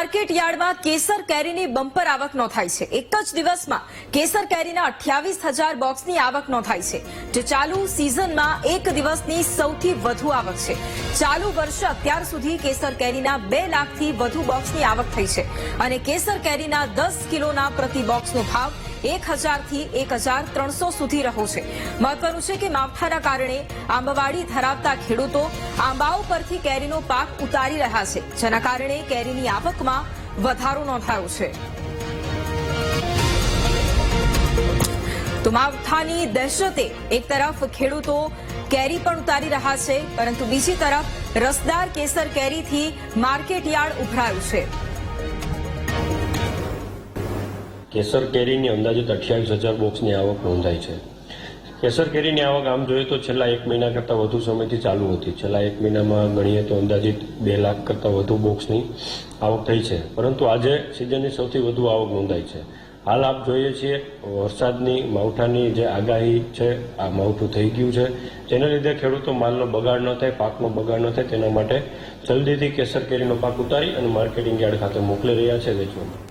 Market યાર્ડમાં કેસર કેરીની bumper આવક નોંધાઈ છે. એક જ દિવસમાં કેસર કેરીના અઠ્યાવીસ હજાર બોક્સની આવક નોંધાઈ છે, જે ચાલુ સિઝનમાં એક દિવસની સૌથી વધુ આવક છે. ચાલુ વર્ષે અત્યાર સુધી કેસર કેરીના બે લાખથી વધુ બોક્સની આવક થઈ છે અને કેસર કેરીના દસ કિલોના પ્રતિ બોક્સનો ભાવ એક હજારથી એક હજાર ત્રણસો સુધી રહ્યો છે. મહત્વનું છે કે માવઠાના કારણે આંબાવાડી ધરાવતા ખેડૂતો આંબાઓ પરથી કેરીનો પાક ઉતારી રહ્યા છે, જેના કારણે કેરીની આવકમાં વધારો નોંધાયો છે. તો માવઠાની દહેશતે એક તરફ ખેડૂતો કેરી પણ ઉતારી રહ્યા છે, પરંતુ બીજી તરફ રસદાર કેસર કેરીથી માર્કેટ યાર્ડ ઉભરાયું છે. કેસર કેરીની અંદાજિત અઠ્યાવીસ હજાર બોક્સની આવક નોંધાઈ છે. કેસર કેરીની આવક આમ જોઈએ તો છેલ્લા એક મહિના કરતાં વધુ સમયથી ચાલુ હતી. છેલ્લા એક મહિનામાં ગણીએ તો અંદાજિત બે લાખ કરતાં વધુ બોક્સની આવક થઈ છે. પરંતુ આજે સિઝનની સૌથી વધુ આવક નોંધાઈ છે. હાલ આપ જોઈએ છીએ, વરસાદની, માવઠાની જે આગાહી છે, આ માવઠું થઈ ગયું છે. જેના લીધે ખેડૂતો માલનો બગાડ ન થાય, પાકનો બગાડ ન થાય, તેના માટે જલ્દીથી કેસર કેરીનો પાક ઉતારી અને માર્કેટિંગ યાર્ડ ખાતે મોકલી રહ્યા છે વેચવા